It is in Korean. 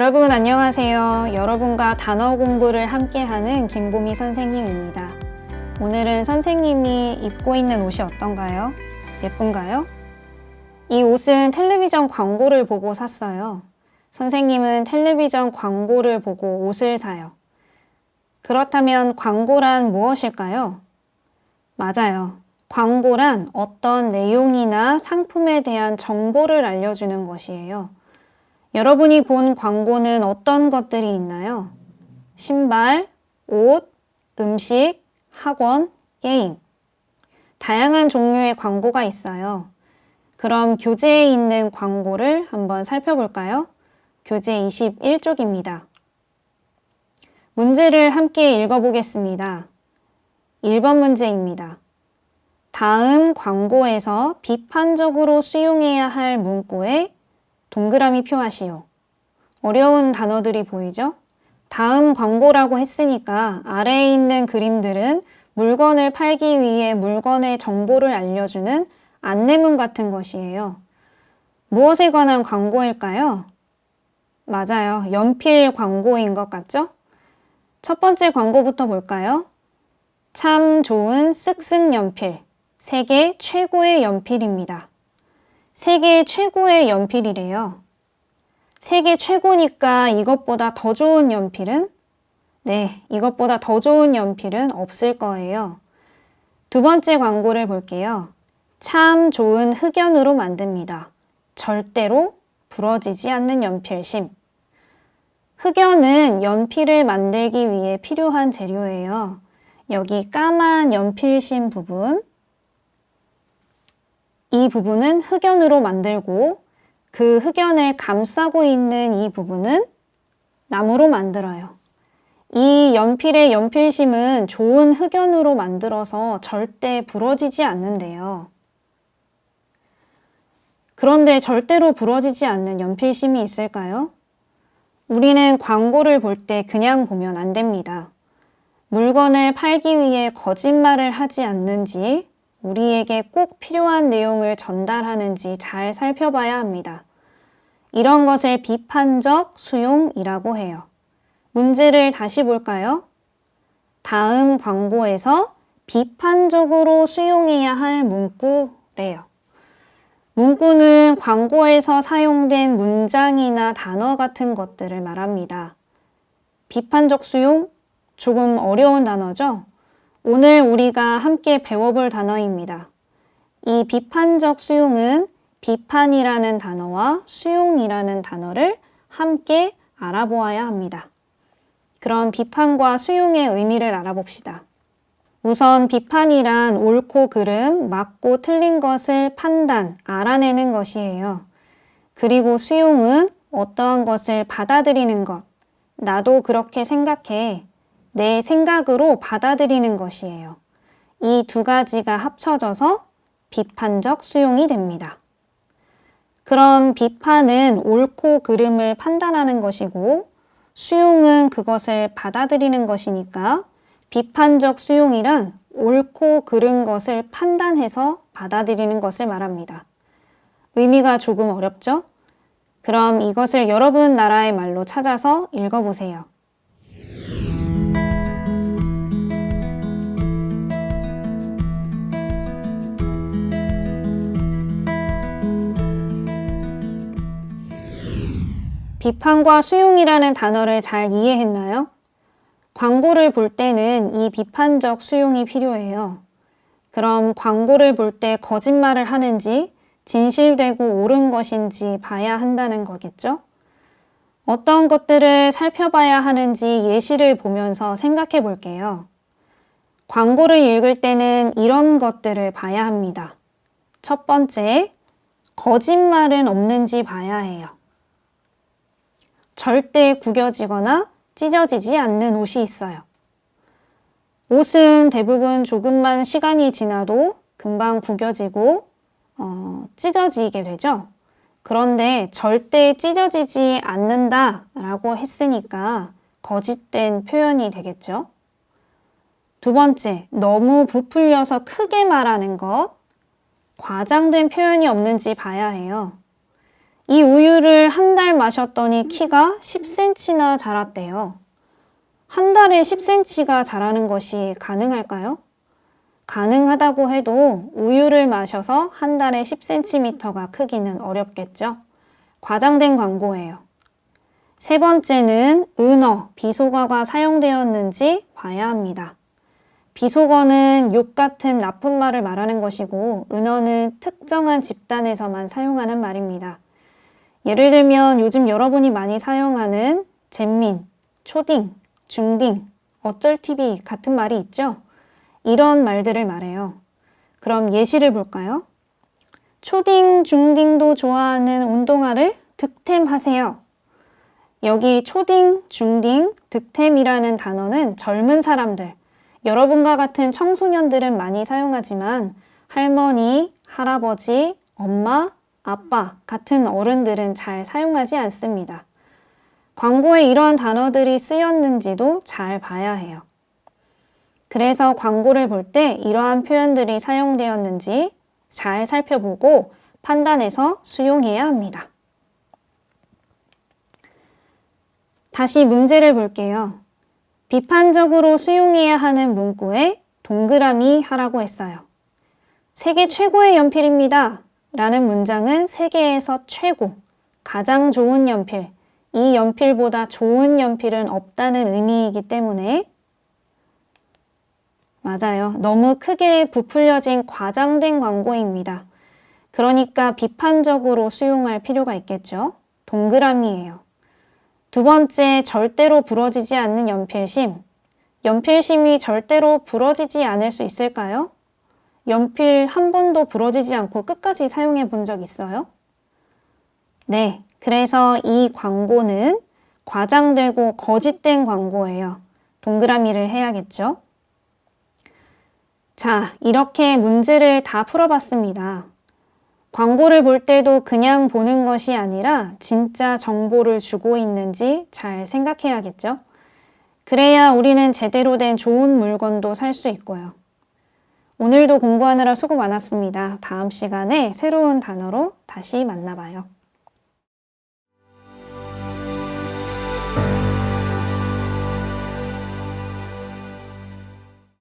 여러분 안녕하세요. 여러분과 단어 공부를 함께하는 김보미 선생님입니다. 오늘은 선생님이 입고 있는 옷이 어떤가요? 예쁜가요? 이 옷은 텔레비전 광고를 보고 샀어요. 선생님은 텔레비전 광고를 보고 옷을 사요. 그렇다면 광고란 무엇일까요? 맞아요. 광고란 어떤 내용이나 상품에 대한 정보를 알려주는 것이에요. 여러분이 본 광고는 어떤 것들이 있나요? 신발, 옷, 음식, 학원, 게임. 다양한 종류의 광고가 있어요. 그럼 교재에 있는 광고를 한번 살펴볼까요? 교재 21쪽입니다. 문제를 함께 읽어보겠습니다. 1번 문제입니다. 다음 광고에서 비판적으로 수용해야 할 문구에 동그라미 표하시오. 어려운 단어들이 보이죠? 다음 광고라고 했으니까 아래에 있는 그림들은 물건을 팔기 위해 물건의 정보를 알려주는 안내문 같은 것이에요. 무엇에 관한 광고일까요? 맞아요. 연필 광고인 것 같죠? 첫 번째 광고부터 볼까요? 참 좋은 쓱쓱 연필. 세계 최고의 연필입니다. 세계 최고의 연필이래요. 세계 최고니까 이것보다 더 좋은 연필은? 네, 이것보다 더 좋은 연필은 없을 거예요. 두 번째 광고를 볼게요. 참 좋은 흑연으로 만듭니다. 절대로 부러지지 않는 연필심. 흑연은 연필을 만들기 위해 필요한 재료예요. 여기 까만 연필심 부분, 이 부분은 흑연으로 만들고 그 흑연을 감싸고 있는 이 부분은 나무로 만들어요. 이 연필의 연필심은 좋은 흑연으로 만들어서 절대 부러지지 않는데요. 그런데 절대로 부러지지 않는 연필심이 있을까요? 우리는 광고를 볼 때 그냥 보면 안 됩니다. 물건을 팔기 위해 거짓말을 하지 않는지 우리에게 꼭 필요한 내용을 전달하는지 잘 살펴봐야 합니다. 이런 것을 비판적 수용이라고 해요. 문제를 다시 볼까요? 다음 광고에서 비판적으로 수용해야 할 문구래요. 문구는 광고에서 사용된 문장이나 단어 같은 것들을 말합니다. 비판적 수용? 조금 어려운 단어죠? 오늘 우리가 함께 배워볼 단어입니다. 이 비판적 수용은 비판이라는 단어와 수용이라는 단어를 함께 알아보아야 합니다. 그럼 비판과 수용의 의미를 알아봅시다. 우선 비판이란 옳고 그름, 맞고 틀린 것을 판단, 알아내는 것이에요. 그리고 수용은 어떠한 것을 받아들이는 것. 나도 그렇게 생각해. 내 생각으로 받아들이는 것이에요. 이 두 가지가 합쳐져서 비판적 수용이 됩니다. 그럼 비판은 옳고 그름을 판단하는 것이고 수용은 그것을 받아들이는 것이니까 비판적 수용이란 옳고 그른 것을 판단해서 받아들이는 것을 말합니다. 의미가 조금 어렵죠? 그럼 이것을 여러분 나라의 말로 찾아서 읽어보세요. 비판과 수용이라는 단어를 잘 이해했나요? 광고를 볼 때는 이 비판적 수용이 필요해요. 그럼 광고를 볼 때 거짓말을 하는지 진실되고 옳은 것인지 봐야 한다는 거겠죠? 어떤 것들을 살펴봐야 하는지 예시를 보면서 생각해 볼게요. 광고를 읽을 때는 이런 것들을 봐야 합니다. 첫 번째, 거짓말은 없는지 봐야 해요. 절대 구겨지거나 찢어지지 않는 옷이 있어요. 옷은 대부분 조금만 시간이 지나도 금방 구겨지고 어, 찢어지게 되죠. 그런데 절대 찢어지지 않는다 라고 했으니까 거짓된 표현이 되겠죠. 두 번째, 너무 부풀려서 크게 말하는 것, 과장된 표현이 없는지 봐야 해요. 이 우유를 한 달 마셨더니 키가 10cm나 자랐대요. 한 달에 10cm가 자라는 것이 가능할까요? 가능하다고 해도 우유를 마셔서 한 달에 10cm가 크기는 어렵겠죠? 과장된 광고예요. 세 번째는 은어, 비속어가 사용되었는지 봐야 합니다. 비속어는 욕 같은 나쁜 말을 말하는 것이고 은어는 특정한 집단에서만 사용하는 말입니다. 예를 들면 요즘 여러분이 많이 사용하는 잼민, 초딩, 중딩, 어쩔 TV 같은 말이 있죠? 이런 말들을 말해요. 그럼 예시를 볼까요? 초딩, 중딩도 좋아하는 운동화를 득템하세요. 여기 초딩, 중딩, 득템이라는 단어는 젊은 사람들, 여러분과 같은 청소년들은 많이 사용하지만 할머니, 할아버지, 엄마, 아빠 같은 어른들은 잘 사용하지 않습니다. 광고에 이러한 단어들이 쓰였는지도 잘 봐야 해요. 그래서 광고를 볼 때 이러한 표현들이 사용되었는지 잘 살펴보고 판단해서 수용해야 합니다. 다시 문제를 볼게요. 비판적으로 수용해야 하는 문구에 동그라미 하라고 했어요. 세계 최고의 연필입니다. 라는 문장은 세계에서 최고, 가장 좋은 연필, 이 연필보다 좋은 연필은 없다는 의미이기 때문에 맞아요. 너무 크게 부풀려진 과장된 광고입니다. 그러니까 비판적으로 수용할 필요가 있겠죠. 동그라미예요. 두 번째, 절대로 부러지지 않는 연필심. 연필심이 절대로 부러지지 않을 수 있을까요? 연필 한 번도 부러지지 않고 끝까지 사용해 본 적 있어요? 네. 그래서 이 광고는 과장되고 거짓된 광고예요. 동그라미를 해야겠죠? 자, 이렇게 문제를 다 풀어봤습니다. 광고를 볼 때도 그냥 보는 것이 아니라 진짜 정보를 주고 있는지 잘 생각해야겠죠? 그래야 우리는 제대로 된 좋은 물건도 살 수 있고요. 오늘도 공부하느라 수고 많았습니다. 다음 시간에 새로운 단어로 다시 만나봐요.